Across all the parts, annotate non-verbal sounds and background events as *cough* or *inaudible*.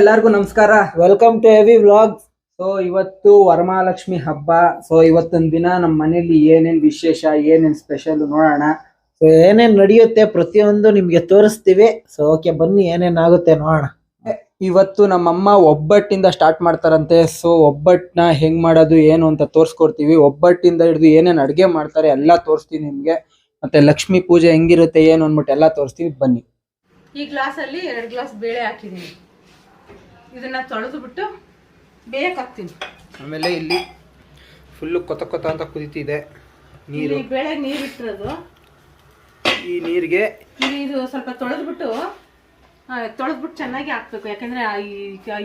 ಎಲ್ಲರಿಗೂ ನಮಸ್ಕಾರ. Welcome to heavy vlogs so ಇವತ್ತು ವರಮಹಾಲಕ್ಷ್ಮಿ ಹಬ್ಬ. ಸೊ ಇವತ್ತೊಂದು ದಿನ ನಮ್ಮ ಮನೇಲಿ ಏನೇನ್ ವಿಶೇಷ ಏನೇನ್ ಸ್ಪೆಷಲ್ ನೋಡೋಣ. ಸೊ ಏನೇನ್ ನಡೆಯುತ್ತೆ ಪ್ರತಿಯೊಂದು ನಿಮ್ಗೆ ತೋರಿಸ್ತೀವಿ. ಸೊ ಓಕೆ ಬನ್ನಿ ಏನೇನಾಗುತ್ತೆ ನೋಡೋಣ. ಇವತ್ತು ನಮ್ಮಮ್ಮ ಒಬ್ಬಟ್ಟಿಂದ ಸ್ಟಾರ್ಟ್ ಮಾಡ್ತಾರಂತೆ. ಸೊ ಒಬ್ಬಟ್ಟನ್ನ ಹೆಂಗ್ ಮಾಡೋದು ಏನು ಅಂತ ತೋರಿಸ್ಕೊಡ್ತೀವಿ. ಒಬ್ಬಟ್ಟಿಂದ ಹಿಡಿದು ಏನೇನ್ ಅಡುಗೆ ಮಾಡ್ತಾರೆ ಎಲ್ಲ ತೋರಿಸ್ತೀನಿ ನಿಮಗೆ. ಮತ್ತೆ ಲಕ್ಷ್ಮಿ ಪೂಜೆ ಹೆಂಗಿರುತ್ತೆ ಏನು ಅಂದ್ಬಿಟ್ಟು ಎಲ್ಲ ತೋರಿಸ್ತೀವಿ ಬನ್ನಿ. ಈ ಗ್ಲಾಸಲ್ಲಿ ಎರಡು ಗ್ಲಾಸ್ ಬೇಳೆ ಹಾಕಿದ್ದೀನಿ. ಇದನ್ನ ತೊಳೆದು ಬಿಟ್ಟು ಬೇಯಕ್ಕೆ ಹಾಕ್ತೀನಿ. ಆಮೇಲೆ ಇಲ್ಲಿ ಫುಲ್ಲು ಕೊತ ಕೊತ ಅಂತ ಕುದೀತಿದೆ ನೀರು. ಬೇಳೆ ನೀರು ಇಟ್ಟಿರೋದು. ಈ ನೀರಿಗೆ ಇದು ಸ್ವಲ್ಪ ತೊಳೆದ್ಬಿಟ್ಟು ತೊಳೆದ್ಬಿಟ್ಟು ಚೆನ್ನಾಗಿ ಹಾಕ್ಬೇಕು. ಯಾಕಂದ್ರೆ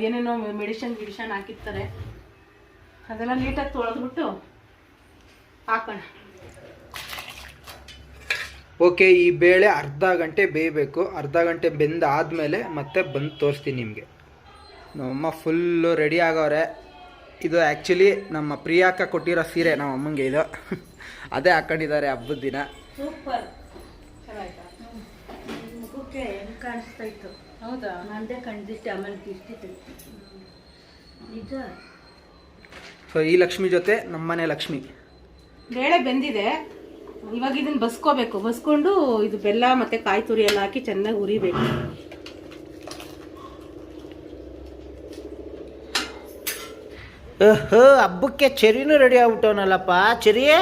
ಏನೇನೋ ಮೆಡಿಷನ್ ಗಿಡಿಷನ್ ಹಾಕಿರ್ತಾರೆ. ಅದೆಲ್ಲ ನೀಟಾಗಿ ತೊಳೆದ್ಬಿಟ್ಟು ಹಾಕೋಣ. ಓಕೆ ಈ ಬೇಳೆ ಅರ್ಧ ಗಂಟೆ ಬೇಯಬೇಕು. ಅರ್ಧ ಗಂಟೆ ಬೆಂದಾದ್ಮೇಲೆ ಮತ್ತೆ ಬಂದು ತೋರಿಸ್ತೀನಿ ನಿಮಗೆ. ನಮ್ಮಮ್ಮ ಫುಲ್ಲು ರೆಡಿ ಆಗವ್ರೆ. ಇದು ಆ್ಯಕ್ಚುಲಿ ನಮ್ಮ ಪ್ರಿಯಾಕ ಕೊಟ್ಟಿರೋ ಸೀರೆ ನಮ್ಮ ಅಮ್ಮಂಗೆ ಇದು. ಅದೇ ಹಾಕೊಂಡಿದ್ದಾರೆ ಹಬ್ಬದ ದಿನ. ಕಾಣಿಸ್ತಾ ಇತ್ತು? ಹೌದಾ? ನಂದೇ ಕಂಡಿದ್ದೆ ಆಮೇಲೆ ಇಷ್ಟಿತ್ತು ನಿಜ? ಸೊ ಈ ಲಕ್ಷ್ಮಿ ಜೊತೆ ನಮ್ಮನೆ ಲಕ್ಷ್ಮಿ. ಬೇಳೆ ಬೆಂದಿದೆ. ಇವಾಗ ಇದನ್ನ ಬಸ್ಕೋಬೇಕು. ಬಸ್ಕೊಂಡು ಇದು ಬೆಲ್ಲ ಮತ್ತೆ ಕಾಯಿ ತುರಿ ಎಲ್ಲ ಹಾಕಿ ಚೆನ್ನಾಗಿ ಉರಿಬೇಕು ಓಹೋ ಹಬ್ಬಕ್ಕೆ ಚೆರಿನೂ ರೆಡಿ ಆಗ್ಬಿಟ್ಟವನಲ್ಲಪ್ಪ. ಚೆರಿಯೇ?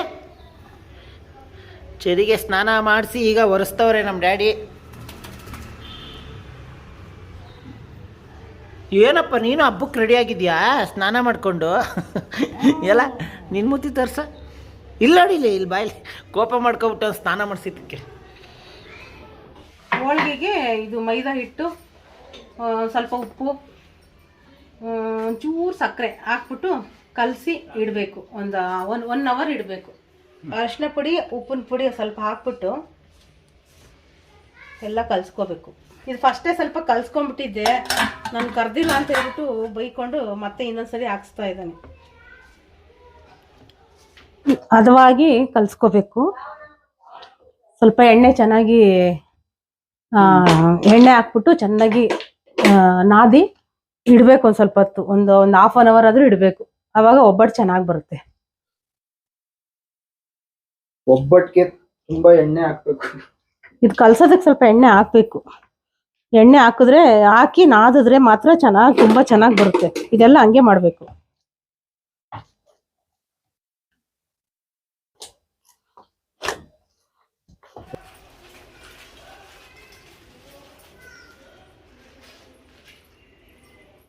ಚೆರಿಗೆ ಸ್ನಾನ ಮಾಡಿಸಿ ಈಗ ಒರೆಸ್ತವ್ರೆ ನಮ್ಮ ಡ್ಯಾಡಿ. ಏನಪ್ಪ, ನೀನು ಹಬ್ಬಕ್ಕೆ ರೆಡಿ ಆಗಿದ್ಯಾ? ಸ್ನಾನ ಮಾಡಿಕೊಂಡು. *laughs* ಎಲ್ಲ ನಿನ್ನ ಮುತ್ತಿ ತರ್ಸ. ಇಲ್ಲ ಅಡಿಲಿ ಇಲ್ಲಿ ಬಾಯಲ್ಲಿ. ಕೋಪ ಮಾಡ್ಕೊಬಿಟ್ಟು ಸ್ನಾನ ಮಾಡಿಸಿದ್ದಕ್ಕೆ. ಹೋಳಿಗೆಗೆ ಇದು ಮೈದಾ ಹಿಟ್ಟು ಸ್ವಲ್ಪ ಉಪ್ಪು ಒಂಚೂರು ಸಕ್ಕರೆ ಹಾಕ್ಬಿಟ್ಟು ಕಲಸಿ ಇಡಬೇಕು. ಒಂದು ಒನ್ ಒನ್ ಅವರ್ ಇಡಬೇಕು. ಅರಿಶಿನ ಪುಡಿ, ಉಪ್ಪಿನ ಪುಡಿ ಸ್ವಲ್ಪ ಹಾಕ್ಬಿಟ್ಟು ಎಲ್ಲ ಕಲಿಸ್ಕೋಬೇಕು. ಇದು ಫಸ್ಟೇ ಸ್ವಲ್ಪ ಕಲ್ಸ್ಕೊಂಡ್ಬಿಟ್ಟಿದ್ದೆ. ನಾನು ಕರೆದಿಲ್ಲ ಅಂತ ಹೇಳ್ಬಿಟ್ಟು ಬೈಕೊಂಡು ಮತ್ತೆ ಇನ್ನೊಂದ್ಸರಿ ಹಾಕ್ಸ್ತಾ ಇದ್ದಾನೆ. ಹದವಾಗಿ ಕಲಿಸ್ಕೋಬೇಕು. ಸ್ವಲ್ಪ ಎಣ್ಣೆ ಚೆನ್ನಾಗಿ ಎಣ್ಣೆ ಹಾಕ್ಬಿಟ್ಟು ಚೆನ್ನಾಗಿ ನಾದಿ ಇಡಬೇಕು ಒಂದು ಸ್ವಲ್ಪ ಹೊತ್ತು. ಒಂದು ಒಂದು ಹಾಫ್ ಅನ್ ಅವರ್ ಆದ್ರೂ ಇಡಬೇಕು. ಅವಾಗ ಒಬ್ಬಟ್ಟು ಚೆನ್ನಾಗಿ ಬರುತ್ತೆ. ಒಬ್ಬಟ್ಟಿಗೆ ತುಂಬಾ ಎಣ್ಣೆ ಹಾಕ್ಬೇಕು. ಇದು ಕಲ್ಸೋದಕ್ಕೆ ಸ್ವಲ್ಪ ಎಣ್ಣೆ ಹಾಕ್ಬೇಕು. ಎಣ್ಣೆ ಹಾಕಿದ್ರೆ ಹಾಕಿ ನಾದಿದ್ರೆ ಮಾತ್ರ ಚೆನ್ನಾಗಿ ತುಂಬಾ ಚೆನ್ನಾಗಿ ಬರುತ್ತೆ. ಇದೆಲ್ಲ ಹಂಗೆ ಮಾಡಬೇಕು.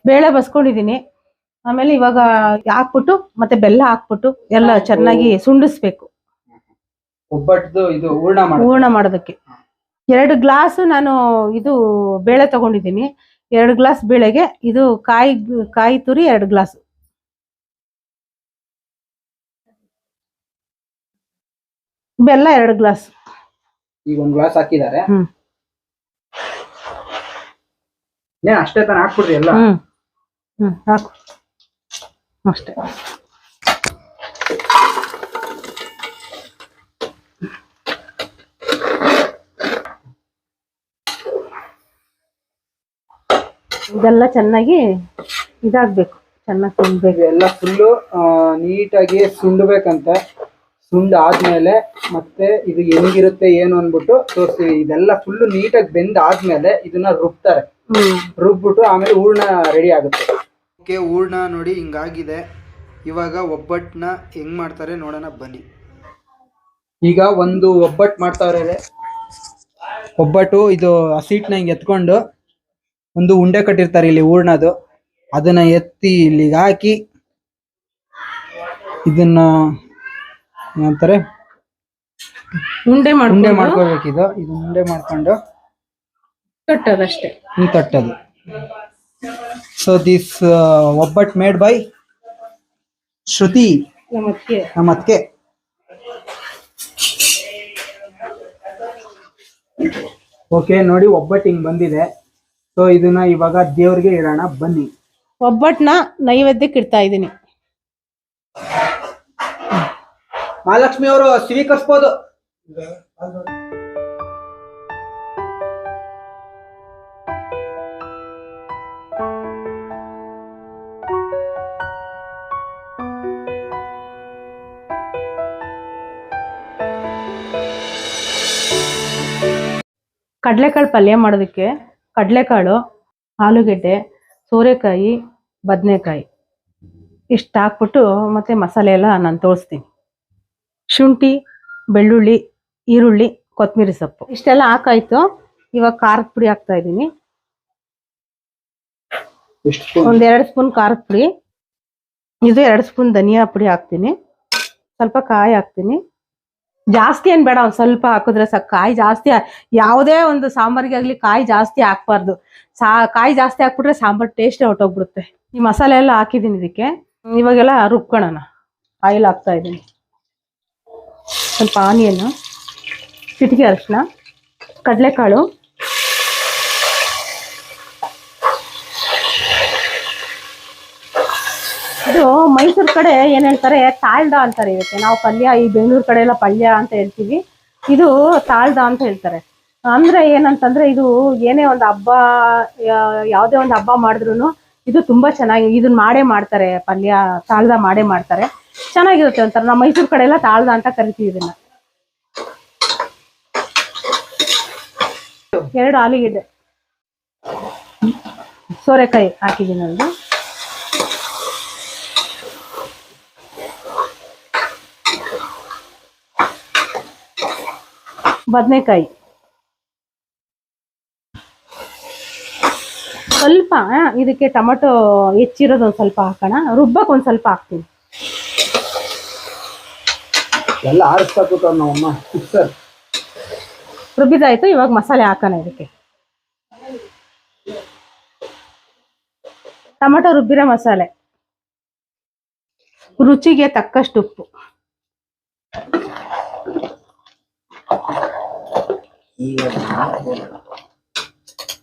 ಬೇಳೆ ಬಸ್ಕೊಂಡಿದೀನಿ. ಆಮೇಲೆ ಇವಾಗ ಹಾಕ್ಬಿಟ್ಟು ಮತ್ತೆ ಬೆಲ್ಲ ಹಾಕ್ಬಿಟ್ಟು ಎಲ್ಲ ಚೆನ್ನಾಗಿ ಸುಂಡಿಸ್ಬೇಕು. ಒಬ್ಬಟ್ಟು ಇದು ಹೂರ್ಣ ಮಾಡಿ ಹೂರ್ಣ ಮಾಡೋದಕ್ಕೆ. ಎರಡು ಗ್ಲಾಸ್ ನಾನು ಇದು ಬೇಳೆ ತಗೊಂಡಿದ್ದೀನಿ ಎರಡು ಗ್ಲಾಸ್ ಬೇಳೆಗೆ ಇದು ಕಾಯಿ ಕಾಯಿ ತುರಿ ಎರಡು ಗ್ಲಾಸ್. ಬೆಲ್ಲ ಎರಡು ಗ್ಲಾಸ್. ಈಗ ಒಂದು ಗ್ಲಾಸ್ ಹಾಕಿದ್ದಾರೆ. ಅಷ್ಟೇ ತಾನ ಹಾಕ್ಬಿಡ್ರಿ ಎಲ್ಲ? ಹ್ಮ್ ಹಾಕು. ಅಷ್ಟೇ. ಇದೆಲ್ಲ ಚೆನ್ನಾಗಿ ಇದಾಗ್ಬೇಕು. ಚೆನ್ನಾಗಿ ಸುಂಡ್ಬೇಕು ಎಲ್ಲ ಫುಲ್ಲು ನೀಟಾಗಿ ಸುಂಡ್ಬೇಕಂತ. ಸುಂಡ್ ಆದ್ಮೇಲೆ ಮತ್ತೆ ಇದು ಹೆಂಗಿರುತ್ತೆ ಏನು ಅನ್ಬಿಟ್ಟು ತೋರಿಸ್ತೀವಿ ಇದೆಲ್ಲ ಫುಲ್ಲು ನೀಟಾಗಿ ಬೆಂದ್ ಆದ್ಮೇಲೆ ಇದನ್ನ ರುಬ್ತಾರೆ. ರುಬ್ಬಿಟ್ಟು ಆಮೇಲೆ ಹೂರ್ಣ ರೆಡಿ ಆಗುತ್ತೆ. ಓಕೆ ಹೂರ್ಣ ನೋಡಿ ಹಿಂಗಾಗಿದೆ. ಇವಾಗ ಒಬ್ಬಟ್ಟನ್ನ ಹೆಂಗ್ ಮಾಡ್ತಾರೆ ನೋಡೋಣ ಬನ್ನಿ. ಈಗ ಒಂದು ಒಬ್ಬಟ್ಟು ಮಾಡ್ತಾವ್ರೆ ಒಬ್ಬಟ್ಟು ಇದು ಹಸಿಟ್ನ ಹಿಂಗೆ ಎತ್ಕೊಂಡು ಒಂದು ಉಂಡೆ ಕಟ್ಟಿರ್ತಾರೆ ಇಲ್ಲಿ ಹೂರ್ಣದು ಅದನ್ನ ಎತ್ತಿ ಇಲ್ಲಿಗೆ ಹಾಕಿ ಇದನ್ನ ಏನಂತಾರೆ ಉಂಡೆ ಉಂಡೆ ಮಾಡ್ಕೊಂಡು? ಮಾಡ್ಕೋಬೇಕಿದು ಇದು ಉಂಡೆ ಮಾಡ್ಕೊಂಡು ತಟ್ಟದಷ್ಟೇ. ಹಿಂಗ್ ತಟ್ಟದು. So this obbattu made by Shruti ಮತ್ತೆ Namatke. ಓಕೆ ನೋಡಿ ಒಬ್ಬಟ್ಟು ಹಿಂಗ್ ಬಂದಿದೆ. ಸೊ ಇದನ್ನ ಇವಾಗ ದೇವ್ರಿಗೆ ಇಡೋಣ ಬನ್ನಿ. ಒಬ್ಬಟ್ಟನ್ನ ನೈವೇದ್ಯಕ್ಕೆ ಇಡ್ತಾ ಇದ್ದೀನಿ. ಮಹಾಲಕ್ಷ್ಮಿ ಅವರು ಸ್ವೀಕರಿಸ್ಬೋದು ಕಡಲೆಕಾಳು ಪಲ್ಯ ಮಾಡೋದಕ್ಕೆ ಕಡಲೆಕಾಳು ಆಲೂಗೆಡ್ಡೆ ಸೋರೆಕಾಯಿ ಬದನೆಕಾಯಿ ಇಷ್ಟು ಹಾಕ್ಬಿಟ್ಟು ಮತ್ತೆ ಮಸಾಲೆ ಎಲ್ಲ ನಾನು ತೋರಿಸ್ತೀನಿ. ಶುಂಠಿ ಬೆಳ್ಳುಳ್ಳಿ ಈರುಳ್ಳಿ ಕೊತ್ತಂಬರಿ ಸೊಪ್ಪು ಇಷ್ಟೆಲ್ಲ ಹಾಕಾಯ್ತು. ಇವಾಗ ಖಾರದ ಪುಡಿ ಹಾಕ್ತಾ ಇದ್ದೀನಿ. ಒಂದೆರಡು ಒಂದ್ ಸ್ಪೂನ್ ಖಾರದ ಪುಡಿ. ಇದು ಎರಡು ಸ್ಪೂನ್ ಧನಿಯಾ ಪುಡಿ ಹಾಕ್ತೀನಿ. ಸ್ವಲ್ಪ ಕಾಯಿ ಹಾಕ್ತೀನಿ. ಜಾಸ್ತಿ ಏನ್ ಬೇಡ, ಒಂದ್ ಸ್ವಲ್ಪ ಹಾಕಿದ್ರೆ ಸಾಕು. ಕಾಯಿ ಜಾಸ್ತಿ ಯಾವುದೇ ಒಂದು ಸಾಂಬಾರಿಗೆ ಆಗ್ಲಿ ಕಾಯಿ ಜಾಸ್ತಿ ಹಾಕ್ಬಾರ್ದು. ಸಾ ಕಾಯಿ ಜಾಸ್ತಿ ಹಾಕ್ಬಿಟ್ರೆ ಸಾಂಬಾರ್ ಟೇಸ್ಟ್ ಹೊಟ್ಟೋಗ್ಬಿಡುತ್ತೆ ಈ ಮಸಾಲೆ ಎಲ್ಲ ಹಾಕಿದೀನಿ ಇದಕ್ಕೆ. ಇವಾಗೆಲ್ಲ ರುಬ್ಕೊಳ್ಳೋಣ ಆಯಿಲ್ ಹಾಕ್ತಾ ಇದ್ದೀನಿ. ಸ್ವಲ್ಪ ಆನಿಯನ್ನು ಚಿಟಿಕೆ ಅರಿಶಿನ ಕಡಲೆಕಾಳು. ಇದು ಮೈಸೂರು ಕಡೆ ಏನ್ ಹೇಳ್ತಾರೆ, ತಾಳ್ದ ಅಂತಾರೆ ಇದಕ್ಕೆ. ನಾವು ಪಲ್ಯ, ಈ ಬೆಂಗಳೂರು ಕಡೆ ಎಲ್ಲ ಪಲ್ಯ ಅಂತ ಹೇಳ್ತೀವಿ. ಇದು ತಾಳ್ದ ಅಂತ ಹೇಳ್ತಾರೆ. ಅಂದ್ರೆ ಏನಂತಂದ್ರೆ, ಇದು ಏನೇ ಒಂದು ಹಬ್ಬ ಯಾವುದೇ ಒಂದು ಹಬ್ಬ ಮಾಡಿದ್ರು ಇದು ತುಂಬಾ ಚೆನ್ನಾಗಿ ಇದನ್ನ ಮಾಡೇ ಮಾಡ್ತಾರೆ, ಪಲ್ಯ ತಾಳ್ದ ಮಾಡೇ ಮಾಡ್ತಾರೆ. ಚೆನ್ನಾಗಿರುತ್ತೆ ಒಂಥರ. ನಾವು ಮೈಸೂರು ಕಡೆ ಎಲ್ಲ ತಾಳ್ದ ಅಂತ ಕರಿತೀವಿ ಇದನ್ನ. ಎರಡು ಆಲೂಗೆಡ್ಡೆ. ಸೋರೆಕಾಯಿ ಹಾಕಿದ್ದೀನಿ ಬದನೆಕಾಯಿ. ಸ್ವಲ್ಪ ಇದಕ್ಕೆ ಟೊಮಟೊ ಹೆಚ್ಚಿರೋದು ಒಂದು ಸ್ವಲ್ಪ ಹಾಕೋಣ. ರುಬ್ಬಕ್ಕೆ ಒಂದು ಸ್ವಲ್ಪ ಹಾಕ್ತೀನಿ. ಎಲ್ಲ ಆರಿಸ್ತಾ ಅಮ್ಮ. ನಮ್ಮಮ್ಮ ಮಿಕ್ಸರ್ ರುಬ್ಬಿದಾಯ್ತು ಇವಾಗ ಮಸಾಲೆ ಹಾಕೋಣ ಇದಕ್ಕೆ. ಟೊಮಟೊ ರುಬ್ಬಿರೋ ಮಸಾಲೆ. ರುಚಿಗೆ ತಕ್ಕಷ್ಟು ಉಪ್ಪು.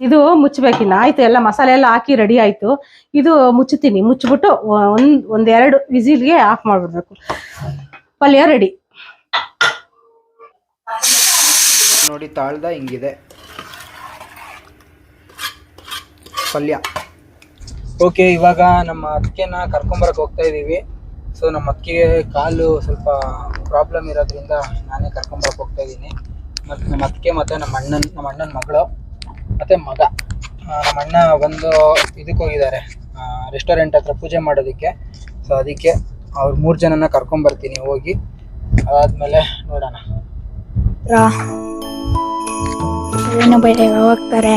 ಇದು ಮುಚ್ಚಬೇಕಿನ್ನ ಆಯ್ತು ಎಲ್ಲ ಮಸಾಲೆ ಎಲ್ಲ ಹಾಕಿ ರೆಡಿ ಆಯ್ತು. ಇದು ಮುಚ್ಚುತ್ತೀನಿ ಮುಚ್ಚಿಬಿಟ್ಟು ಒಂದ್ ಒಂದೆರಡು ವಿಸಿಲ್ಗೆ ಆಫ್ ಮಾಡ್ಬಿಡ್ಬೇಕು. ಪಲ್ಯ ರೆಡಿ ನೋಡಿ ತಾಳ್ದ ಹಿಂಗಿದೆ. ಪಲ್ಯ. ಓಕೆ ಇವಾಗ ನಮ್ಮ ಅಕ್ಕಿನ ಕರ್ಕೊಂಬರಕ್ ಹೋಗ್ತಾ ಇದೀವಿ ಸೊ ನಮ್ಮ ಅಕ್ಕಿಗೆ ಕಾಲು ಸ್ವಲ್ಪ ಪ್ರಾಬ್ಲಮ್ ಇರೋದ್ರಿಂದ ನಾನೇ ಕರ್ಕೊಂಬರಕ್ ಹೋಗ್ತಾ ಇದ್ದೀನಿ. ಮತ್ತು ನಮ್ಮ ಅತ್ತಿಗೆ ಮತ್ತು ನಮ್ಮ ಅಣ್ಣನ ನಮ್ಮ ಅಣ್ಣನ ಮಗಳು ಮತ್ತು ಮಗ. ನಮ್ಮ ಅಣ್ಣ ಬಂದು ಇದಕ್ಕೆ ಹೋಗಿದ್ದಾರೆ. ರೆಸ್ಟೋರೆಂಟ್ ಹತ್ರ ಪೂಜೆ ಮಾಡೋದಕ್ಕೆ. ಸೊ ಅದಕ್ಕೆ ಅವ್ರು ಮೂರು ಜನನ ಕರ್ಕೊಂಬರ್ತೀನಿ ಹೋಗಿ. ಅದಾದಮೇಲೆ ನೋಡೋಣ. ಏನು ಬೇರೆ ಹೋಗ್ತಾರೆ.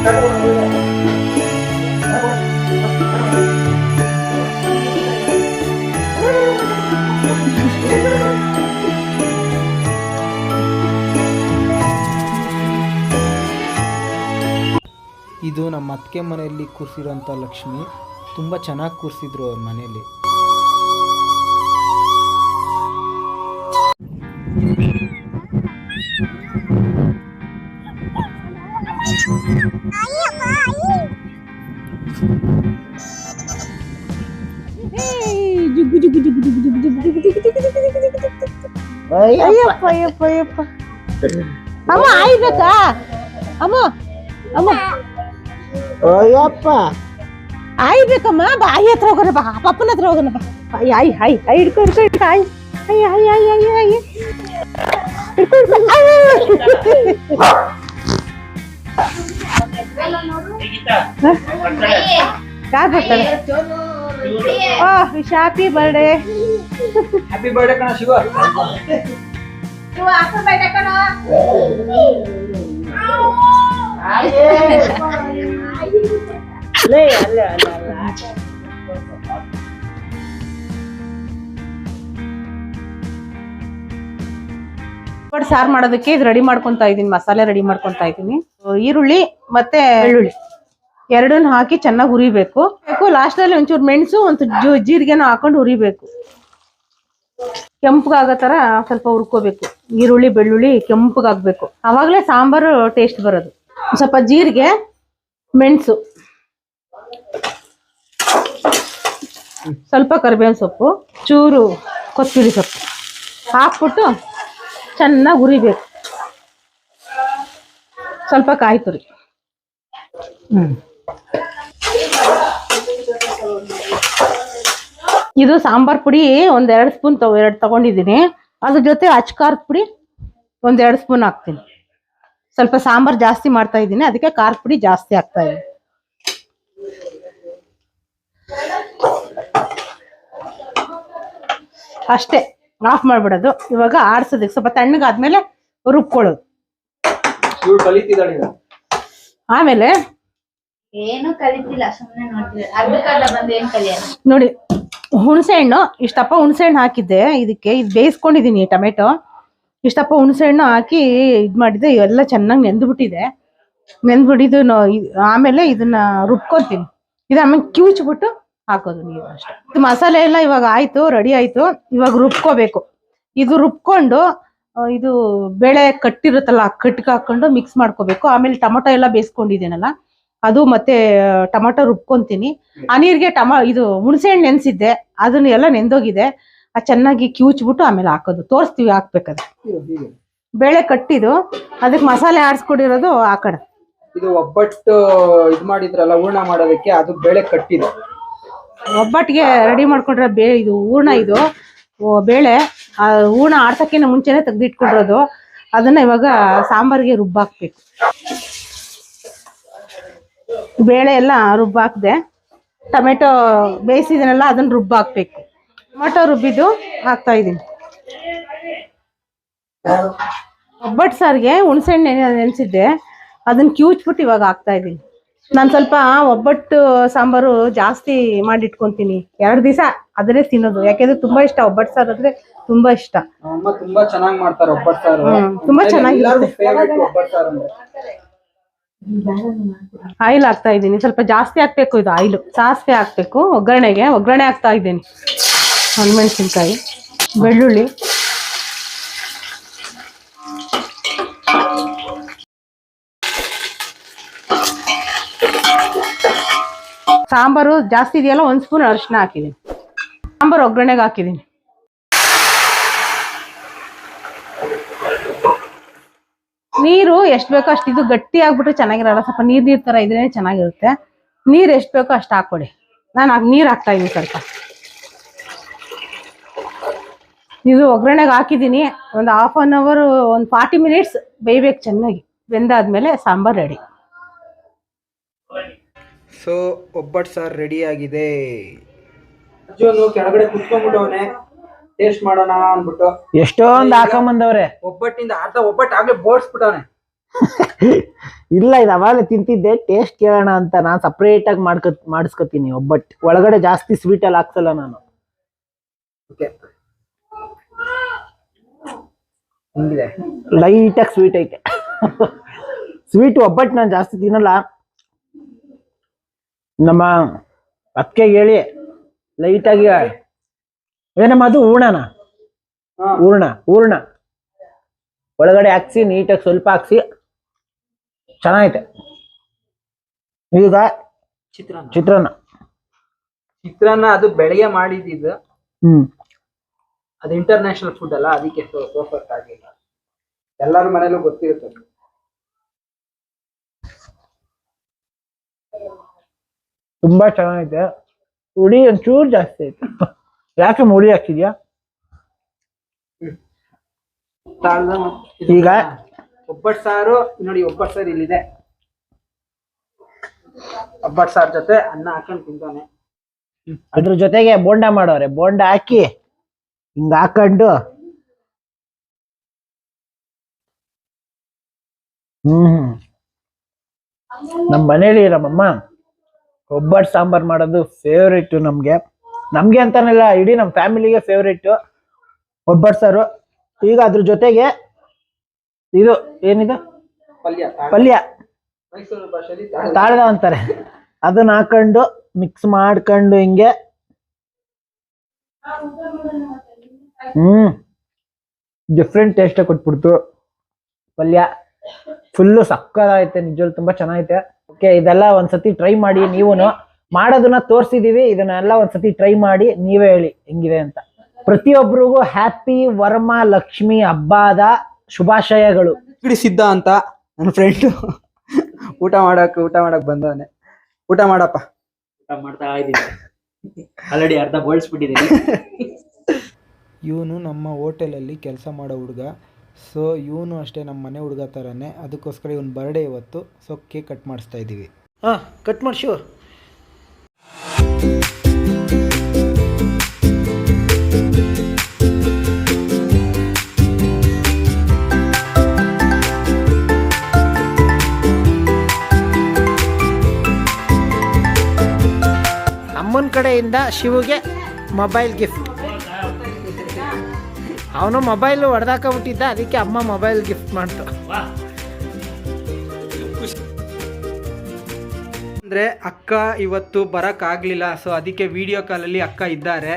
ಇದು ನಮ್ಮ ಅತ್ತಿಗೆ ಮನೆಯಲ್ಲಿ ಕೂರಿಸಿರೋಂಥ ಲಕ್ಷ್ಮಿ. ತುಂಬ ಚೆನ್ನಾಗಿ ಕೂರಿಸಿದ್ರು ಅವ್ರ ಮನೆಯಲ್ಲಿ. ಅಯ್ಯಪ್ಪ ಅಯ್ಯಪ್ಪ ಅಯ್ಯಪ್ಪ ಅಮ್ಮ ಆಯ್ಬೇಕಾ ಅಮ್ಮ ಅಮ್ಮ ಅಯ್ಯಪ್ಪ ಆಯ್ಬೇಕಮ್ಮ ಬಾ ಆಯ್ ಹತ್ರ ಹೋಗೋಣ ಬಾ ಪಪ್ಪನ ಹತ್ರ ಹೋಗೋಣ ಬಾ ಆಯ್ ಆಯ್ ಆಯ್ ಆಯ್ ಹಿಡ್ಕೊ ಹಿಡ್ಕೊ ಹಿಡ್ಕೊ ಆಯ್ ಆಯ್ ಆಯ್ ಆಯ್ ಆಯ್ ಆಯ್ ಹಿಡ್ಕೊ ಹಿಡ್ಕೊ ಆಯ್. ಯಾರ್ ಬರ್ತಾರೆ ಓ wish happy birthday happy birthday ಕಣ ಶಿವ ಬಟ್ ಸಾರು ಮಾಡೋದಕ್ಕೆ ಇದು ರೆಡಿ ಮಾಡ್ಕೊಂತಾ ಇದೀನಿ ಮಸಾಲೆ ರೆಡಿ ಮಾಡ್ಕೊಂತ ಇದೀನಿ ಈರುಳ್ಳಿ ಮತ್ತೆ ಬೆಳ್ಳುಳ್ಳಿ. ಎರಡನ್ನ ಹಾಕಿ ಚೆನ್ನಾಗಿ ಹುರಿಬೇಕು. ಲಾಸ್ಟ್ ಅಲ್ಲಿ ಒಂಚೂರು ಮೆಣಸು ಒಂದು ಜು- ಜೀರಿಗೆನ ಹಾಕೊಂಡು ಹುರಿಬೇಕು. ಕೆಂಪಗಾಗೋ ತರ ಸ್ವಲ್ಪ ಹುರ್ಕೋಬೇಕು. ಈರುಳ್ಳಿ ಬೆಳ್ಳುಳ್ಳಿ ಕೆಂಪಗಾಗ್ಬೇಕು ಅವಾಗಲೇ ಸಾಂಬಾರು ಟೇಸ್ಟ್ ಬರೋದು. ಸ್ವಲ್ಪ ಜೀರಿಗೆ ಮೆಣಸು. ಸ್ವಲ್ಪ ಕರಿಬೇವಿನ ಸೊಪ್ಪು ಚೂರು ಕೊತ್ತಂಬರಿ ಸೊಪ್ಪು. ಹಾಕ್ಬಿಟ್ಟು ಚೆನ್ನಾಗಿ ಹುರಿಬೇಕು. ಸ್ವಲ್ಪ ಕಾಯಿ ತುರಿ. ಹ್ಮ್. ಇದು ಸಾಂಬಾರ್ ಪುಡಿ ಒಂದೆರಡು ಸ್ಪೂನ್ ತಗೋ ಎರಡು ತಗೊಂಡಿದ್ದೀನಿ. ಅದ್ರ ಜೊತೆ ಅಚ್ಕಾರದ ಪುಡಿ ಒಂದ್ ಎರಡು ಸ್ಪೂನ್ ಹಾಕ್ತೀನಿ. ಸ್ವಲ್ಪ ಸಾಂಬಾರ್ ಜಾಸ್ತಿ ಮಾಡ್ತಾ ಇದ್ದೀನಿ ಅದಕ್ಕೆ ಖಾರದ ಪುಡಿ ಜಾಸ್ತಿ ಹಾಕ್ತಾ ಇದ್ದೀನಿ. ಅಷ್ಟೇ ಆಫ್ ಮಾಡ್ಬಿಡೋದು. ಇವಾಗ ಆಡ್ಸೋದಕ್ಕೆ ಸ್ವಲ್ಪ ತಣ್ಣಗಾದ್ಮೇಲೆ ರುಬ್ಕೊಳ್ಳೋದು. ಆಮೇಲೆ ಏನು ಕಲಿತಿಲ್ಲ ಸುಮ್ಮನೆ ನೋಡಿ ಹುಣಸೆ ಹಣ್ಣು ಇಷ್ಟಪ್ಪ ಹುಣಸೆ ಹಣ್ಣು ಹಾಕಿದ್ದೆ. ಇದಕ್ಕೆ ಇದು ಬೇಯಿಸ್ಕೊಂಡಿದ್ದೀನಿ ಟೊಮೆಟೊ. ಇಷ್ಟಪ್ಪ ಹುಣಸೆ ಹಣ್ಣು ಹಾಕಿ ಇದು ಮಾಡಿದ್ದೆ ಎಲ್ಲ ಚೆನ್ನಾಗಿ ನೆಂದ್ಬಿಟ್ಟಿದೆ ನೆಂದ್ಬಿಟ್ಟಿದ್ದು ಆಮೇಲೆ ಇದನ್ನ ರುಬ್ಕೊತೀನಿ. ಇದು ಆಮೇಲೆ ಕಿವುಚ್ಬಿಟ್ಟು ಹಾಕೋದು ನೀರು ಅಷ್ಟೇ. ಇದು ಮಸಾಲೆ ಎಲ್ಲ ಇವಾಗ ಆಯ್ತು, ರೆಡಿ ಆಯ್ತು. ಇವಾಗ ರುಬ್ಕೋಬೇಕು. ಇದು ರುಬ್ಕೊಂಡು ಇದು ಬೇಳೆ ಕಟ್ಟಿರುತ್ತಲ್ಲ ಕಟ್ಟಿಗೆ ಹಾಕೊಂಡು ಮಿಕ್ಸ್ ಮಾಡ್ಕೋಬೇಕು. ಆಮೇಲೆ ಟೊಮೊಟೊ ಎಲ್ಲ ಬೇಯಿಸ್ಕೊಂಡಿದ್ದೀನಲ್ಲ ಅದು ಮತ್ತೆ ಟೊಮೊಟೊ ರುಬ್ಕೊಂತೀನಿ. ಆ ನೀರಿಗೆ ಟಮ ಇದು ಹುಣಸೆ ಹಣ್ಣು ನೆನ್ಸಿದ್ದೆ ಅದನ್ನ ಎಲ್ಲ ನೆಂದೋಗಿದೆ. ಆ ಚೆನ್ನಾಗಿ ಕಿವುಚ್ಬಿಟ್ಟು ಆಮೇಲೆ ಹಾಕೋದು. ತೋರಿಸ್ತೀವಿ ಹಾಕ್ಬೇಕದು. ಬೇಳೆ ಕಟ್ಟಿದು ಅದಕ್ಕೆ ಮಸಾಲೆ ಆಡಿಸ್ಕೊಂಡಿರೋದು ಆ ಕಡೆ. ಇದು ಒಬ್ಬಟ್ಟು ಇದು ಮಾಡಿದ್ರಲ್ಲ ಹೂರ್ಣ ಮಾಡೋದಕ್ಕೆ ಅದು ಬೇಳೆ ಕಟ್ಟಿದೆ ಒಬ್ಬಟ್ಟಿಗೆ ರೆಡಿ ಮಾಡ್ಕೊಂಡ್ರೆ ಬೇ ಇದು ಹೂರ್ಣ ಇದು ಬೇಳೆ ಆ ಹೂರ್ಣ ಆಡ್ಸೋಕ್ಕಿಂತ ಮುಂಚೆನೆ ತೆಗ್ದಿಟ್ಕೊಂಡಿರೋದು. ಅದನ್ನ ಇವಾಗ ಸಾಂಬಾರ್ಗೆ ರುಬ್ಬಾಕ್ಬೇಕು. ಬೇಳೆ ಎಲ್ಲ ರುಬ್ಬಾಕ್ದೆ. ಟೊಮೆಟೊ ಬೇಯಿಸಿದನಲ್ಲ ಅದನ್ನ ರುಬ್ಬಾಕ್ಬೇಕು. ಟೊಮೆಟೊ ರುಬ್ಬಿದ್ದು ಹಾಕ್ತಾ ಇದ್ದೀನಿ. ಒಬ್ಬಟ್ಟು ಸಾರಿಗೆ ಹುಣಸೆಹಣ್ಣು ನೆನೆಸಿದ್ದೆ. ಅದನ್ನ ಕ್ಯೂಚ್ಬಿಟ್ಟು ಇವಾಗ ಹಾಕ್ತಾ ಇದ್ದೀನಿ. ನಾನು ಸ್ವಲ್ಪ ಒಬ್ಬಟ್ಟು ಸಾಂಬಾರು ಜಾಸ್ತಿ ಮಾಡಿಟ್ಕೊಂತೀನಿ. ಎರಡು ದಿವಸ ಅದನ್ನೇ ತಿನ್ನೋದು. ಯಾಕೆಂದ್ರೆ ತುಂಬಾ ಇಷ್ಟ ಒಬ್ಬಟ್ಟು ಸಾರು ಅಂದ್ರೆ ತುಂಬಾ ಇಷ್ಟ. ತುಂಬಾ ಚೆನ್ನಾಗಿ ಮಾಡ್ತಾರೆ ಒಬ್ಬಟ್ಟು ಸಾರು. ತುಂಬಾ ಚೆನ್ನಾಗಿರುತ್ತೆ. ಆಯಿಲ್ ಹಾಕ್ತಾ ಇದ್ದೀನಿ. ಸ್ವಲ್ಪ ಜಾಸ್ತಿ ಹಾಕ್ಬೇಕು ಇದು ಆಯಿಲ್. ಸಾಸಿವೆ ಹಾಕ್ಬೇಕು. ಒಗ್ಗರಣೆಗೆ ಒಗ್ಗರಣೆ ಹಾಕ್ತಾ ಇದ್ದೀನಿ. ಹಣ್ಣುಮೆಣಸಿನ್ಕಾಯಿ ಬೆಳ್ಳುಳ್ಳಿ. ಸಾಂಬಾರು ಜಾಸ್ತಿ ಇದೆಯಲ್ಲ, ಒಂದು ಸ್ಪೂನ್ ಅರಿಶಿನ ಹಾಕಿದ್ದೀನಿ. ಸಾಂಬಾರು ಒಗ್ಗರಣೆಗೆ ಹಾಕಿದ್ದೀನಿ. ನೀರು ಎಷ್ಟು ಬೇಕೋ ಅಷ್ಟು ಇದು ಗಟ್ಟಿ ಆಗ್ಬಿಟ್ರೆ ಚೆನ್ನಾಗಿರಲ್ಲ. ಸ್ವಲ್ಪ ನೀರ್ ನೀರ್ ತರ ಇದ್ರೆ ಚೆನ್ನಾಗಿರುತ್ತೆ. ನೀರ್ ಎಷ್ಟು ಬೇಕೋ ಅಷ್ಟು ಹಾಕೊಡಿ. ನಾನು ಆಗ ನೀರ್ ಹಾಕ್ತಾ ಇದೀನಿ ಸ್ವಲ್ಪ. ಇದು ಒಗ್ಗರಣೆಗೆ ಹಾಕಿದ್ದೀನಿ ಒಂದು ಹಾಫ್ ಆನ್ ಅವರ್ ಒಂದು ಫಾರ್ಟಿ ಮಿನಿಟ್ಸ್ ಬೇಯ್ಬೇಕು ಚೆನ್ನಾಗಿ. ಬೆಂದಾದ್ಮೇಲೆ ಸಾಂಬಾರ್ ರೆಡಿ ಸೊ ಒಬ್ಬಟ್ಟು ಸಾರು ರೆಡಿ ಆಗಿದೆ. ಕೆಳಗಡೆ ಕುತ್ಕೊಂಡ್ಬಿಟ್ಟವನೆ. ಟೇಸ್ಟ್ ಮಾಡೋಣ ಅಂದ್ಬಿಟ್ಟು. ಎಷ್ಟೊಂದು ಹಾಕೊಂಡ್ಬಂದವ್ರೆ ಒಬ್ಬಟ್ಟಿಂದ ಅರ್ಧ ಒಬ್ಬಟ್ಟು ಆಗ್ಲೇ ಬೋಡ್ಸ್ಬಿಟ್ಟವನೆ *laughs* ಇಲ್ಲ ಇದು ಅವಾಗಲೇ ತಿಂತಿದ್ದೆ. ಟೇಸ್ಟ್ ಕೇಳೋಣ ಅಂತ ನಾನು ಸಪ್ರೇಟ್ ಆಗಿ ಮಾಡ್ಕ ಮಾಡಿಸ್ಕೊತೀನಿ ಒಬ್ಬಟ್ಟು. ಒಳಗಡೆ ಜಾಸ್ತಿ ಸ್ವೀಟ್ ಅಲ್ಲಿ ಹಾಕ್ಸಲ್ಲ ನಾನು. ಓಕೆ ಹಿಂಗಿದೆ. ಲೈಟಾಗಿ ಸ್ವೀಟ್ ಐತೆ. *laughs* ಸ್ವೀಟ್ ಒಬ್ಬಟ್ಟು ನಾನು ಜಾಸ್ತಿ ತಿನ್ನಲ್ಲ. ನಮ್ಮ ಅತ್ತಿಗೆ ಹೇಳಿ ಲೈಟಾಗಿ ಏನಮ್ಮ ಅದು? ಹೂರ್ಣನ? ಹೂರ್ಣ ಹೂರ್ಣ. ಒಳಗಡೆ ಹಾಕ್ಸಿ ನೀಟಾಗಿ ಸ್ವಲ್ಪ ಹಾಕ್ಸಿ. ಚೆನ್ನಾಗೈತೆ. ಈಗ ಚಿತ್ರಾನ್ನ. ಚಿತ್ರಾನ್ನ. ಚಿತ್ರಾನ್ನ ಅದು ಬೆಳಿಗ್ಗೆ ಮಾಡಿದ್ದು. ಹ್ಮ್. ಅದು ಇಂಟರ್ನ್ಯಾಷನಲ್ ಫುಡ್ ಅಲ್ಲ ಅದಕ್ಕೆ ಪರ್ಫೆಕ್ಟ್ ಆಗಿಲ್ಲ. ಎಲ್ಲರ ಮನೇಲೂ ಗೊತ್ತಿರುತ್ತೆ ತುಂಬಾ ಚೆನ್ನಾಗಿದೆ ಹುಳಿ ಒಂಚೂರು ಜಾಸ್ತಿ ಐತೆ ಯಾಕೆ ಮುಳಿ ಹಾಕಿದ್ಯಾ? ಈಗ? ಒಬ್ಬಟ್ಟು ಸಾರು ನೋಡಿ ಒಬ್ಬಟ್ಟು ಸಾರು ಇಲ್ಲಿದೆ. ಒಬ್ಬಟ್ಟು ಸಾರ್ ಜೊತೆ ಅನ್ನ ಹಾಕೊಂಡು ತಿಂತಾನೆ. ಅದ್ರ ಜೊತೆಗೆ ಬೋಂಡ ಮಾಡೋರೆ. ಬೋಂಡ ಹಾಕಿ ಹಿಂಗ ಹಾಕೊಂಡು. ಹ್ಮ್ ನಮ್ಮ ಮನೇಲಿ ನಮ್ಮಮ್ಮ ಒಬ್ಬಟ್ಟು ಸಾಂಬಾರ್ ಮಾಡೋದು ಫೇವ್ರೇಟ್ ನಮ್ಗೆ. ನಮ್ಗೆ ಅಂತಾನಲ್ಲ ಇಡೀ ನಮ್ಮ ಫ್ಯಾಮಿಲಿಗೆ ಫೇವ್ರೇಟ್ ಒಬ್ಬಟ್ಟು ಸಾರು ಈಗ ಅದ್ರ ಜೊತೆಗೆ ಇದು ಏನಿದು? ಪಲ್ಯ ಪಲ್ಯ. ತಾಳ್ದ. ಅಂತಾರೆ. ಅದನ್ನ ಹಾಕೊಂಡು ಮಿಕ್ಸ್ ಮಾಡ್ಕೊಂಡು ಹಿಂಗೆ. ಹ್ಮ್. ಡಿಫ್ರೆಂಟ್ ಟೇಸ್ಟ್ ಕೊಟ್ಬಿಡ್ತು ಪಲ್ಯ. ಫುಲ್ಲು ಸಕ್ಕದಾಗೈತೆ ನಿಜವಲ್ಲಿ ತುಂಬಾ ಚೆನ್ನಾಗೈತೆ. ಓಕೆ ಇದೆಲ್ಲ ಒಂದ್ಸತಿ ಟ್ರೈ ಮಾಡಿ ನೀವು ಮಾಡೋದನ್ನ ತೋರಿಸಿದೀವಿ ಇದನ್ನೆಲ್ಲ ಒಂದ್ಸತಿ ಟ್ರೈ ಮಾಡಿ ನೀವೇ ಹೇಳಿ ಹೆಂಗಿದೆ ಅಂತ. ಪ್ರತಿಯೊಬ್ಬರಿಗೂ ಹ್ಯಾಪಿ ವರ್ಮ ಲಕ್ಷ್ಮಿ ಹಬ್ಬದ ಶುಭಾಶಯಗಳು. ಸಿದ್ಧ ಅಂತ ನನ್ನ ಫ್ರೆಂಡ್ ಊಟ ಮಾಡಕ್ ಊಟ ಮಾಡಕ್ ಬಂದವನೆ. ಊಟ ಮಾಡಪ್ಪ. ಊಟ ಮಾಡ್ತಾ ಇದ್ದೀನಿ. ಆಲ್ರೆಡಿ ಅರ್ಧ ಬೋಳ್ಸ್ಬಿಟ್ಟಿದ್ದೀನಿ. ಇವನು ನಮ್ಮ ಹೋಟೆಲಲ್ಲಿ ಕೆಲಸ ಮಾಡೋ ಹುಡುಗ. ಸೊ ಇವನು ಅಷ್ಟೇ ನಮ್ಮ ಮನೆ ಹುಡುಗ ಥರನೇ ಅದಕ್ಕೋಸ್ಕರ ಇವನು ಬರ್ಡೇ ಇವತ್ತು. ಸೊ ಕೇಕ್ ಕಟ್ ಮಾಡಿಸ್ತಾ ಇದ್ದೀವಿ ಹಾ ಕಟ್ ಮಾಡ್ ಶಿವ ಅಮ್ಮನ ಕಡೆಯಿಂದ ಶಿವಗೆ ಮೊಬೈಲ್ ಗಿಫ್ಟ್ ಅವನು ಮೊಬೈಲ್ ಹೊಡೆದಾಕಬಿಟ್ಟಿದ್ದ ಅದಕ್ಕೆ ಅಮ್ಮ ಮೊಬೈಲ್ ಗಿಫ್ಟ್ ಮಾಡ್ತು. ಅಂದರೆ ಅಕ್ಕ ಇವತ್ತು ಬರೋಕ್ಕಾಗಲಿಲ್ಲ. ಸೊ ಅದಕ್ಕೆ ವಿಡಿಯೋ ಕಾಲಲ್ಲಿ ಅಕ್ಕ ಇದ್ದಾರೆ.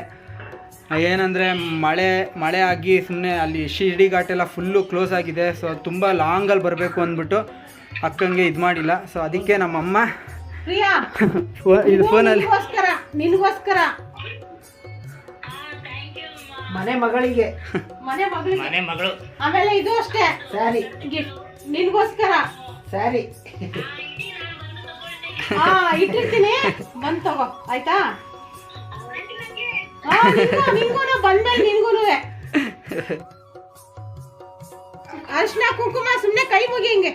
ಏನಂದರೆ ಮಳೆ ಮಳೆ ಆಗಿ ಸುಮ್ಮನೆ ಅಲ್ಲಿ ಶಿರ್ಡಿ ಘಾಟೆಲ್ಲ ಎಲ್ಲ ಫುಲ್ಲು ಕ್ಲೋಸ್ ಆಗಿದೆ. ಸೊ ತುಂಬ ಲಾಂಗಲ್ಲಿ ಬರಬೇಕು ಅಂದ್ಬಿಟ್ಟು ಅಕ್ಕಂಗೆ ಇದು ಮಾಡಿಲ್ಲ. ಸೊ ಅದಕ್ಕೆ ನಮ್ಮಮ್ಮ *laughs* ಇದು ಫೋನಲ್ಲಿ ನಿನಗೋಸ್ಕರ ನಿನ್ಗೋಸ್ಕರ. ಮನೆ ಮಗಳಿಗೆ. ಮನೆ ಮಗಳಿಗೆ. ಮನೆ ಮಗಳು. ಆಮೇಲೆ ಇದು ಅಷ್ಟೇ. ಸ್ಯಾರಿ ಗಿಫ್ಟ್ ನಿನ್ಗೋಸ್ಕರ. ಸ್ಯಾರಿ ಹಾ ಇಟ್ಟಿರ್ತೀನಿ. ಬಂದ್ ತಗೋ, ಆಯ್ತಾ? ನಿನ್ಗೂನು ಬಂದ್ಮೇಲೆ ನಿನ್ಗೂನುವೆ ಅರ್ಶಿನ, ಕುಂಕುಮ, ಸುಮ್ನೆ ಕೈ ಮುಗಿ ಹಿಂಗೆ.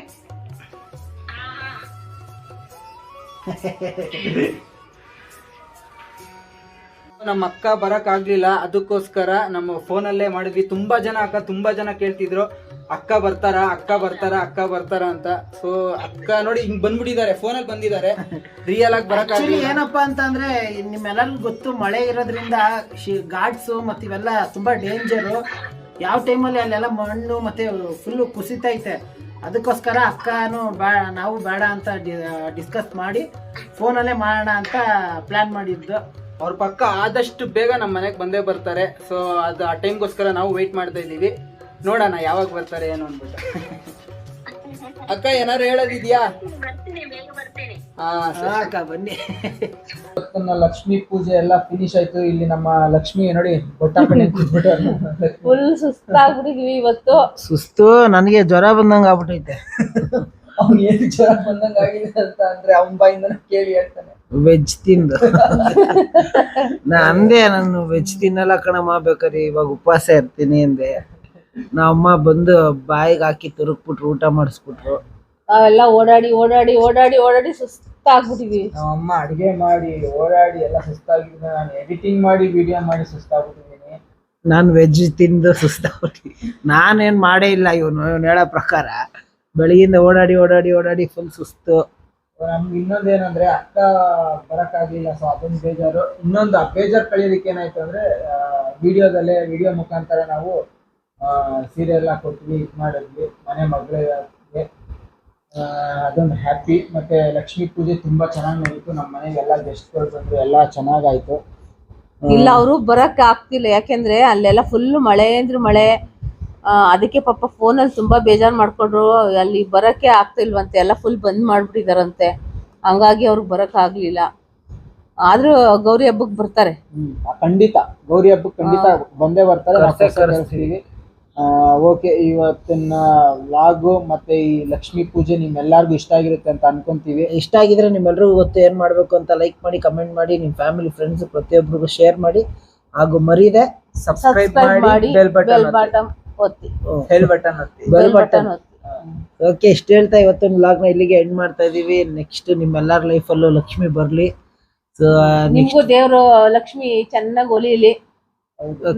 ನಮ್ಮ ಅಕ್ಕ ಬರೋಕ್ಕಾಗಲಿಲ್ಲ ಅದಕ್ಕೋಸ್ಕರ ನಮ್ಮ ಫೋನಲ್ಲೇ ಮಾಡಿದ್ವಿ. ತುಂಬಾ ಜನ ಅಕ್ಕ, ತುಂಬಾ ಜನ ಕೇಳ್ತಿದ್ರು. ಅಕ್ಕ ಬರ್ತಾರ ಅಕ್ಕ ಬರ್ತಾರ ಅಕ್ಕ ಬರ್ತಾರ ಅಂತ. ಸೊ ಅಕ್ಕ ನೋಡಿ ಹಿಂಗ್ ಬಂದ್ಬಿಟ್ಟಿದ್ದಾರೆ ಫೋನಲ್ಲಿ ಬಂದಿದ್ದಾರೆ. ರಿಯಲ್ ಆಗಿ ಆಕ್ಚುಲಿ ಏನಪ್ಪ ಏನಪ್ಪಾ ಅಂತಂದ್ರೆ ನಿಮ್ಮೆಲ್ಲರಿಗೂ ಗೊತ್ತು ಮಳೆ ಇರೋದ್ರಿಂದ ಘಾಟ್ಸ್ ಮತ್ತೆ ಇವೆಲ್ಲ ತುಂಬಾ ಡೇಂಜರು ಯಾವ ಟೈಮಲ್ಲಿ ಅಲ್ಲೆಲ್ಲ ಮಣ್ಣು ಮತ್ತೆ ಫುಲ್ಲು ಕುಸಿತೈತೆ ಅದಕ್ಕೋಸ್ಕರ ಅಕ್ಕನು ಬೇಡ ನಾವು ಬೇಡ ಅಂತ ಡಿಸ್ಕಸ್ ಮಾಡಿ ಫೋನಲ್ಲೇ ಮಾಡೋಣ ಅಂತ ಪ್ಲಾನ್ ಮಾಡಿದ್ದು. ಅವ್ರ ಪಕ್ಕ ಆದಷ್ಟು ಬೇಗ ನಮ್ಮ ಮನೆಗೆ ಬಂದೇ ಬರ್ತಾರೆ. ಸೊ ಅದು ಆ ಟೈಮ್ಗೋಸ್ಕರ ನಾವು ವೆಯ್ಟ್ ಮಾಡ್ತಾ ಇದ್ದೀವಿ. ನೋಡೋಣ ಯಾವಾಗ ಬರ್ತಾರೆ ಏನು ಅಂದ್ಬಿಟ್ಟು. ಅಕ್ಕ ಏನಾರು ಹೇಳೋದಿದ್ಯಾ? ಬನ್ನಿ. ಲಕ್ಷ್ಮಿ ಲಕ್ಷ್ಮೀ ಪೂಜೆ ಎಲ್ಲ ಫಿನಿಶ್ ಆಯ್ತು. ಇಲ್ಲಿ ನಮ್ಮ ಲಕ್ಷ್ಮಿ ನೋಡಿ ಫುಲ್ ಸುಸ್ತಾಗ್ಬಿಟ್ಟಿದ್ವಿ ಇವತ್ತು. ಸುಸ್ತು ನನಗೆ ಜ್ವರ ಬಂದಂಗ ಆಗ್ಬಿಟ್ಟೈತೆ. ಅವ್ನು ಏನು ಜ್ವರ ಬಂದಂಗ ಆಗಿದೆ ಅಂತ ಅಂದ್ರೆ ಅವನ ಬಾಯಿಂದ ಕೇಳಿ ಹೇಳ್ತಾನೆ. ವೆಜ್ ತಿಂದು. ನಾ ಅಂದೆ ನಾನು ವೆಜ್ ತಿನ್ನಲ್ಲ ಕಣಮ್ಮ ಬೇಕಾದ್ರೆ ಇವಾಗ ಉಪವಾಸ ಇರ್ತೀನಿ ಅಂದೆ. ನಮ್ಮಮ್ಮ ಬಂದು ಬಾಯಿಗೆ ಹಾಕಿ ತುರುಕ್ಬಿಟ್ರು ಊಟ ಮಾಡಿಸ್ಬಿಟ್ರು. ನಾವೆಲ್ಲ ಓಡಾಡಿ ಓಡಾಡಿ ಓಡಾಡಿ ಓಡಾಡಿ ಸುಸ್ತಾಗ್ಬಿಟ್ಟಿದ್ವಿ. ನಮ್ಮ ಅಮ್ಮ ಅಡಿಗೆ ಮಾಡಿ ಓಡಾಡಿ ಎಲ್ಲ ಸುಸ್ತಾಗಿದ್ದ ನಾನು ಎಡಿಟಿಂಗ್ ಮಾಡಿ ವಿಡಿಯೋ ಮಾಡಿ ಸುಸ್ತಾಗ್ಬಿಟ್ಟಿದ್ದೀನಿ. ನಾನು ವೆಜ್ ತಿಂದು ಸುಸ್ತಾಗ್ಬಿಟ್ಟು ನಾನೇನ್ ಮಾಡೇ ಇಲ್ಲ ಇವನು ಇವನು ಹೇಳೋ ಪ್ರಕಾರ. ಬೆಳಗಿಂದ ಓಡಾಡಿ ಓಡಾಡಿ ಓಡಾಡಿ ಫುಲ್ ಸುಸ್ತು. ನಮ್ಗೆ ಇನ್ನೊಂದು ಏನಂದ್ರೆ ಅಕ್ಕ ಬರಕ್ಕಾಗ್ಲಿಲ್ಲ ಸೊ ಅದೊಂದು ಬೇಜಾರು. ಇನ್ನೊಂದು ಆ ಬೇಜಾರು ಕಳಿಯೋದಕ್ಕೆ ಏನಾಯ್ತು ಅಂದ್ರೆ ವಿಡಿಯೋದಲ್ಲೇ ವಿಡಿಯೋ ಮುಖಾಂತರ ನಾವು ಸೀರಿಯಲ್ ಕೊಟ್ವಿ ಇದು ಮಾಡಿದ್ವಿ. ಮನೆ ಮಗಳಿಗೆ. ಅದೊಂದು ಹ್ಯಾಪಿ ಮತ್ತೆ ಲಕ್ಷ್ಮಿ ಪೂಜೆ ತುಂಬಾ ಚೆನ್ನಾಗಿ ನಡೀತು. ನಮ್ಮ ಮನೆಗೆ ಎಲ್ಲ ಗೆಸ್ಟ್ಗಳು ಬಂದ್ರು. ಎಲ್ಲ ಚೆನ್ನಾಗಾಯ್ತು. ಇಲ್ಲ ಅವರು ಬರಕ್ಕೆ ಆಗ್ತಿಲ್ಲ. ಯಾಕೆಂದ್ರೆ ಅಲ್ಲೆಲ್ಲ ಫುಲ್ ಮಳೆ ಅಂದ್ರೆ ಮಳೆ. ಅದಕ್ಕೆ ಪಾಪ ಫೋನಲ್ಲಿ ತುಂಬಾ ಬೇಜಾರ್ ಮಾಡ್ಕೊಂಡ್ರು. ಅಲ್ಲಿ ಬರಕ್ಕೆ ಆಗ್ತಿಲ್ವಂತೆ. ಎಲ್ಲ ಫುಲ್ ಬಂದ್ ಮಾಡ್ಬಿಟ್ಟಿದಾರಂತೆ. ಹಂಗಾಗಿ ಅವ್ರಿಗೆ ಬರಕ್ ಆಗ್ಲಿಲ್ಲ. ಆದ್ರೂ ಗೌರಿ ಹಬ್ಬಕ್ ಬರ್ತಾರೆ. ಖಂಡಿತ. ಗೌರಿ ಹಬ್ಬಕ್ಕೆ ಖಂಡಿತ ಬಂದೇ ಬರ್ತಾರೆ. ಓಕೆ ಇವತ್ತಿನ ವ್ಲಾಗು ಮತ್ತೆ ಈ ಲಕ್ಷ್ಮೀ ಪೂಜೆ ನಿಮ್ಮೆಲ್ಲರಿಗೂ ಇಷ್ಟ ಆಗಿರುತ್ತೆ ಅಂತ ಅನ್ಕೊಂತೀವಿ. ಇಷ್ಟ ಆಗಿದ್ರೆ ನಿಮ್ಮೆಲ್ಲರಿಗೂ ಗೊತ್ತು ಏನ್ ಮಾಡ್ಬೇಕು ಅಂತ ಲೈಕ್ ಮಾಡಿ ಕಮೆಂಟ್ ಮಾಡಿ ನಿಮ್ಮ ಫ್ಯಾಮಿಲಿ ಫ್ರೆಂಡ್ಸ್ ಪ್ರತಿಯೊಬ್ಬರಿಗೂ ಶೇರ್ ಮಾಡಿ ಹಾಗೂ ಮರೀದೆ ಸಬ್ಸ್ಕ್ರೈಬ್ ಮಾಡಿ ಬೆಲ್ ಬಟನ್ ಒತ್ತಿ. ಬೆಲ್ ಬಟನ್ ಒತ್ತಿ. ಬೆಲ್ ಬೆಲ್ ಬಟನ್ ಬಟನ್ ಒತ್ತಿ. ಓಕೆ ಇಷ್ಟ ಹೇಳ್ತಾ ಇವತ್ತಿನ ವ್ಲಾಗ್ನ ಇಲ್ಲಿಗೆ ಎಂಡ್ ಮಾಡ್ತಾ ಇದೀವಿ. ನೆಕ್ಸ್ಟ್ ನಿಮ್ಮೆಲ್ಲರ ಲೈಫಲ್ಲೂ ಲಕ್ಷ್ಮಿ ಬರಲಿ. ಸೊ ನಿಮ್ಗೂ ದೇವರು ಲಕ್ಷ್ಮಿ ಚೆನ್ನಾಗಿ ಒಲಿಲಿ.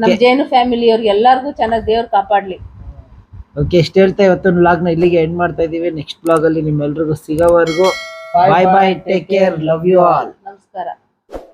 ನಮ್ ಜೇನು ಫ್ಯಾಮಿಲಿ ಅವ್ರಿಗೆ ಎಲ್ಲರಿಗೂ ಚೆನ್ನಾಗಿ ದೇವ್ರು ಕಾಪಾಡ್ಲಿ. ಓಕೆ ಇಷ್ಟ ಹೇಳ್ತಾ ಇವತ್ತಿನ ವ್ಲಾಗ್ನ ಇಲ್ಲಿಗೆ ಎಂಡ್ ಮಾಡ್ತಾ ಇದೀವಿ ನೆಕ್ಸ್ಟ್ ಬ್ಲಾಗ್ ಅಲ್ಲಿ ನಿಮ್ಮೆಲ್ರಿಗೂ ಸಿಗೋವರೆಗೂ. Bye bye take care love you all ನಮಸ್ಕಾರ.